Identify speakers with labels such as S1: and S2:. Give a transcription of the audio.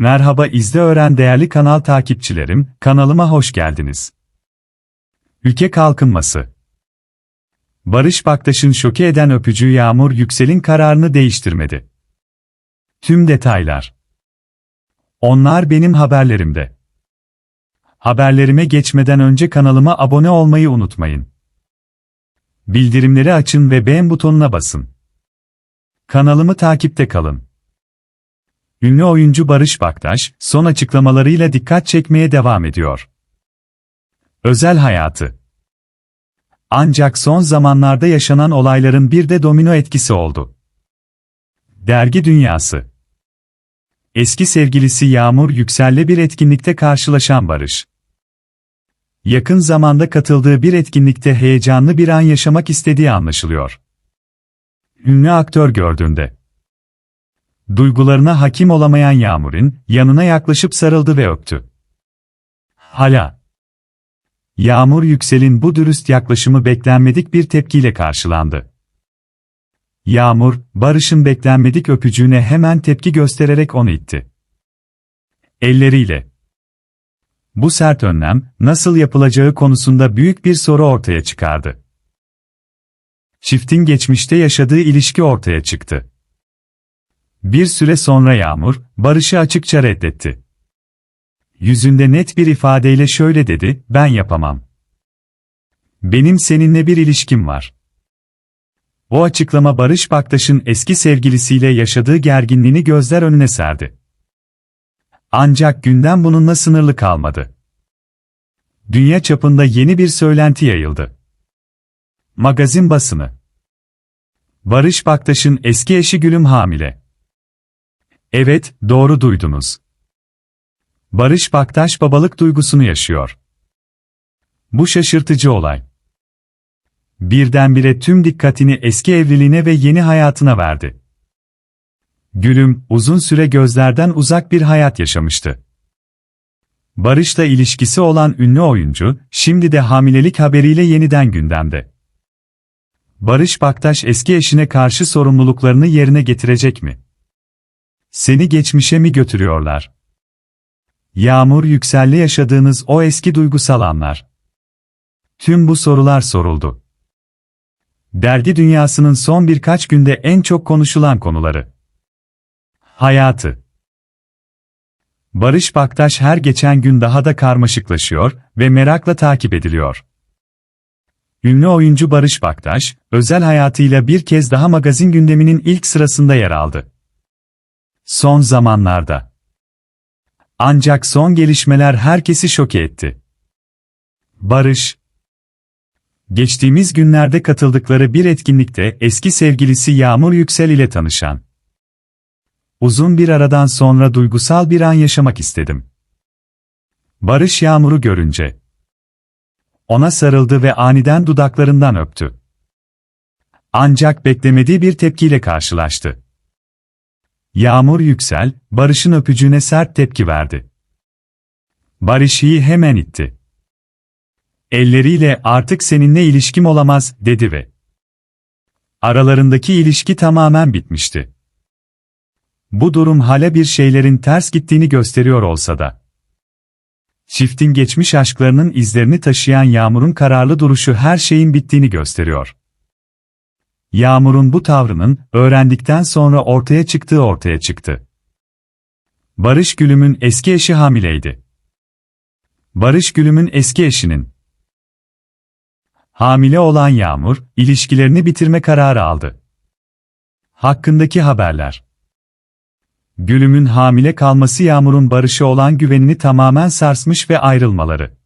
S1: Merhaba izle öğren değerli kanal takipçilerim, kanalıma hoş geldiniz. Ülke kalkınması Barış Baktaş'ın şoke eden öpücüğü Yağmur Yüksel'in kararını değiştirmedi. Tüm detaylar. Onlar benim haberlerimde. Haberlerime geçmeden önce kanalıma abone olmayı unutmayın. Bildirimleri açın ve beğen butonuna basın. Kanalımı takipte kalın. Ünlü oyuncu Barış Baktaş, son açıklamalarıyla dikkat çekmeye devam ediyor. Özel hayatı Ancak son zamanlarda yaşanan olayların bir de domino etkisi oldu. Dergi dünyası Eski sevgilisi Yağmur Yüksel'le bir etkinlikte karşılaşan Barış. Yakın zamanda katıldığı bir etkinlikte heyecanlı bir an yaşamak istediği anlaşılıyor. Ünlü aktör gördüğünde Duygularına hakim olamayan Yağmur'un yanına yaklaşıp sarıldı ve öptü. Hala. Yağmur Yüksel'in bu dürüst yaklaşımı beklenmedik bir tepkiyle karşılandı. Yağmur, Barış'ın beklenmedik öpücüğüne hemen tepki göstererek onu itti. Elleriyle. Bu sert önlem, nasıl yapılacağı konusunda büyük bir soru ortaya çıkardı. Çiftin geçmişte yaşadığı ilişki ortaya çıktı. Bir süre sonra Yağmur, Barış'ı açıkça reddetti. Yüzünde net bir ifadeyle şöyle dedi, ben yapamam. Benim seninle bir ilişkim var. O açıklama Barış Baktaş'ın eski sevgilisiyle yaşadığı gerginliğini gözler önüne serdi. Ancak gündem bununla sınırlı kalmadı. Dünya çapında yeni bir söylenti yayıldı. Magazin basını Barış Baktaş'ın eski eşi Gülüm hamile. Evet, doğru duydunuz. Barış Baktaş babalık duygusunu yaşıyor. Bu şaşırtıcı olay. Birdenbire tüm dikkatini eski evliliğine ve yeni hayatına verdi. Gülüm, uzun süre gözlerden uzak bir hayat yaşamıştı. Barış'la ilişkisi olan ünlü oyuncu, şimdi de hamilelik haberiyle yeniden gündemde. Barış Baktaş eski eşine karşı sorumluluklarını yerine getirecek mi? Seni geçmişe mi götürüyorlar? Yağmur Yüksel'le yaşadığınız o eski duygusal anlar. Tüm bu sorular soruldu. Dergi dünyasının son birkaç günde en çok konuşulan konuları. Hayatı. Barış Baktaş her geçen gün daha da karmaşıklaşıyor ve merakla takip ediliyor. Ünlü oyuncu Barış Baktaş, özel hayatıyla bir kez daha magazin gündeminin ilk sırasında yer aldı. Son zamanlarda. Ancak son gelişmeler herkesi şoke etti. Barış Geçtiğimiz günlerde katıldıkları bir etkinlikte eski sevgilisi Yağmur Yüksel ile tanışan. Uzun bir aradan sonra duygusal bir an yaşamak istedim. Barış Yağmur'u görünce ona sarıldı ve aniden dudaklarından öptü. Ancak beklemediği bir tepkiyle karşılaştı. Yağmur Yüksel, Barış'ın öpücüğüne sert tepki verdi. Barış iyi hemen itti. Elleriyle artık seninle ilişkim olamaz, dedi ve aralarındaki ilişki tamamen bitmişti. Bu durum hala bir şeylerin ters gittiğini gösteriyor olsa da. Çiftin geçmiş aşklarının izlerini taşıyan Yağmur'un kararlı duruşu her şeyin bittiğini gösteriyor. Yağmur'un bu tavrının, öğrendikten sonra ortaya çıktığı ortaya çıktı. Barış Gülüm'ün eski eşi hamileydi. Barış Gülüm'ün eski eşinin hamile olan Yağmur, ilişkilerini bitirme kararı aldı. Hakkındaki haberler Gülüm'ün hamile kalması Yağmur'un Barış'a olan güvenini tamamen sarsmış ve ayrılmaları.